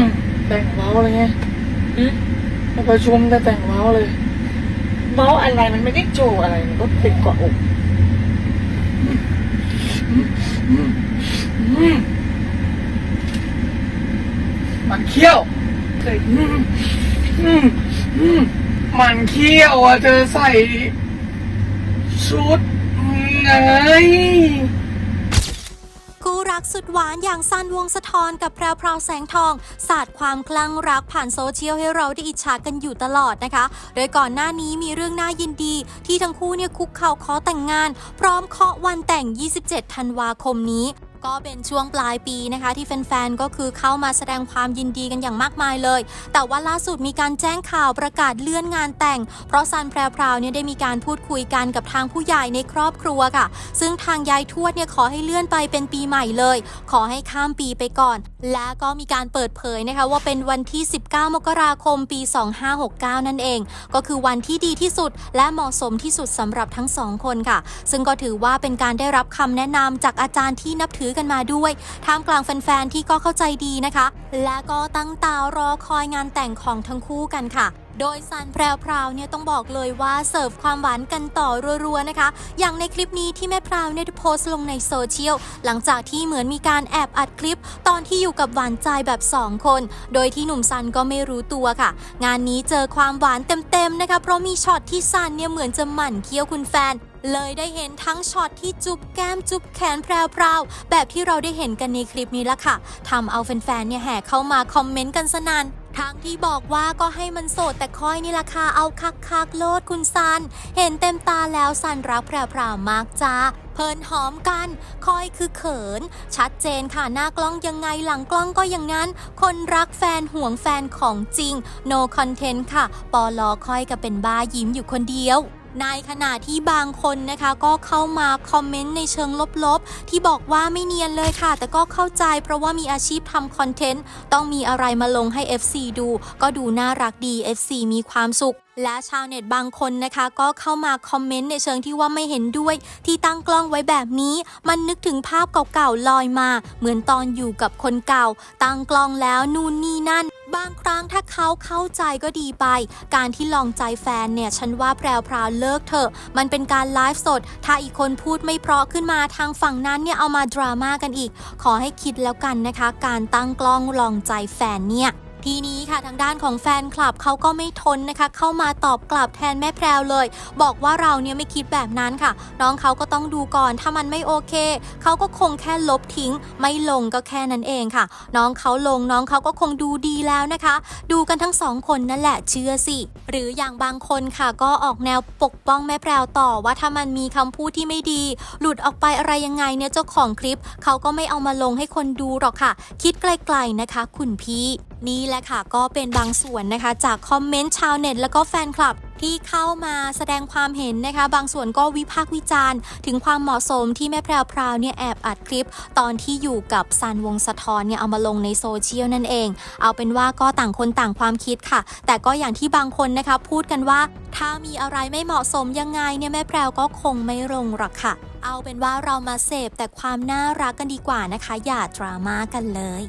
มแต่งเว้าเลยไงอืมไปประชุมแต่แต่งเว้าเลยเมาอะไรมันไม่ได้โจอะไรมันก็เป็นเกาะอกอืมมันเขี้ยวเคยอืมอืมอืมมันเขี้ยวอะเธอใส่ชุดไงคู่รั กสุดหวานอย่างซันวงสะทอนกับแพรวพราวแสงทองสาดความคลั่งรักผ่านโซเชียลให้เราได้อิจฉากันอยู่ตลอดนะคะ โดยก่อนหน้านี้มีเรื่องน่ายินดี ที่ทั้งคู่เนี่ยคุกเข่าขอแต่งงาน พร้อมเคาะวันแต่ง 27 ธันวาคมนี้ ก็เป็นช่วงปลายปีนะคะที่แฟนๆ ก็คือเข้ามาแสดงความยินดีกันอย่างมากมายเลย แต่ว่าล่าสุดมีการแจ้งข่าวประกาศเลื่อนงานแต่ง เพราะซันแพรวเนี่ยได้มีการพูดคุยกันกับทางผู้ใหญ่ในครอบครัวค่ะ ซึ่งทางยายทวดเนี่ยขอให้เลื่อนไปเป็นปีใหม่เลย ขอให้ข้ามปีไปก่อน และก็มีการเปิดเผยนะคะว่าเป็นวันที่ 19 มกราคมปี 2569 นั่นเอง ก็คือวันที่ดีที่สุด และเหมาะสมที่สุดสำหรับทั้งสองคนค่ะ ซึ่งก็ถือว่าเป็นการได้รับคำแนะนำจากอาจารย์ที่นับถือกันมาด้วย ท่ามกลางแฟนๆ ที่ก็เข้าใจดีนะคะ และก็ตั้งตารอคอยงานแต่งของทั้งคู่กันค่ะโดยซันแพรวพราวเนี่ยต้องบอกเลยว่าเสิร์ฟความหวานกันต่อรัวๆนะคะ อย่างในคลิปนี้ที่แม่พราวเนี่ยโพสต์ลงในโซเชียลหลังจากที่เหมือนมีการแอบอัดคลิป ตอนที่อยู่กับหวานใจแบบ 2 คน โดยที่หนุ่มซันก็ไม่รู้ตัวค่ะ งานนี้เจอความหวานเต็มๆนะคะ เพราะมีช็อตที่ซันเนี่ยเหมือนจะหมั่นเคี้ยวคุณแฟน เลยได้เห็นทั้งช็อตที่จุบแก้มจุบแขนแพรวๆแบบที่เราได้เห็นกันในคลิปนี้ละค่ะทำเอาแฟนๆเนี่ยแห่เข้ามาคอมเมนต์กันสนันทั้งที่บอกว่าก็ให้มันโสดแต่คอยนี่ละค่ะเอาคักคักโลดคุณซัน เห็นเต็มตาแล้วซันรักแพรวๆมากจ้าเพลินหอมกัน คอยคือเขิน ชัดเจนค่ะหน้ากล้องยังไงหลังกล้องก็อย่างนั้น คนรักแฟนห่วงแฟนของจริง no content ค่ะ ปอลอคอยกับเป็นบ้ายิ้มอยู่คนเดียว ในขณะที่บางคนนะคะก็เข้ามาคอมเมนต์ในเชิงลบๆ ที่บอกว่าไม่เนียนเลยค่ะ แต่ก็เข้าใจเพราะว่ามีอาชีพทำคอนเทนต์ ต้องมีอะไรมาลงให้ FC ดู ก็ดูน่ารักดี FC มีความสุขและชาวเน็ตบางคนนะคะ ก็เข้ามาคอมเมนต์ในเชิงที่ว่าไม่เห็นด้วย ที่ตั้งกล้องไว้แบบนี้ มันนึกถึงภาพเก่าๆลอยมา เหมือนตอนอยู่กับคนเก่า ตั้งกล้องแล้วนู่นนี่นั่น บางครั้งถ้าเขาเข้าใจก็ดีไป การที่ลองใจแฟนเนี่ยฉันว่าแพรวพราวเลิกเถอะ มันเป็นการไลฟ์สด ถ้าอีกคนพูดไม่เพราะขึ้นมาทางฝั่งนั้นเนี่ยเอามาดราม่ากันอีก ขอให้คิดแล้วกันนะคะ การตั้งกล้องลองใจแฟนเนี่ย ทีนี้ค่ะทางด้านของแฟนคลับเขาก็ไม่ทนนะคะ เข้ามาตอบกลับแทนแม่แพรวเลย บอกว่าเราเนี่ยไม่คิดแบบนั้นค่ะ น้องเขาก็ต้องดูก่อนถ้ามันไม่โอเคเขาก็คงแค่ลบทิ้ง ไม่ลงก็แค่นั้นเองค่ะ น้องเขาลงน้องเขาก็คงดูดีแล้วนะคะ ดูกันทั้งสองคนนั่นแหละเชื่อสิหรืออย่างบางคนค่ะก็ออกแนวปกป้องแม่แพรวต่อว่าถ้ามันมีคำพูดที่ไม่ดี หลุดออกไปอะไรยังไงเนี่ยเจ้าของคลิปเขาก็ไม่เอามาลงให้คนดูหรอกค่ะ คิดไกลๆนะคะ คุณพี่ นี่แหละค่ะ ก็เป็นบางส่วนนะคะ จากคอมเมนต์ชาวเน็ตแล้วก็แฟนคลับที่เข้ามาแสดงความเห็นนะคะ บางส่วนก็วิพากษ์วิจารณ์ ถึงความเหมาะสมที่แม่แพรวพราวเนี่ยแอบอัดคลิป ตอนที่อยู่กับซันวงสะทอนเนี่ยเอามาลงในโซเชียลนั่นเอง เอาเป็นว่าก็ต่างคนต่างความคิดค่ะ แต่ก็อย่างที่บางคนนะคะ พูดกันว่า ถ้ามีอะไรไม่เหมาะสมยังไงเนี่ยแม่แพรวก็คงไม่ลงหรอกค่ะ เอาเป็นว่าเรามาเสพแต่ความน่ารักกันดีกว่านะคะ อย่าดราม่ากันเลย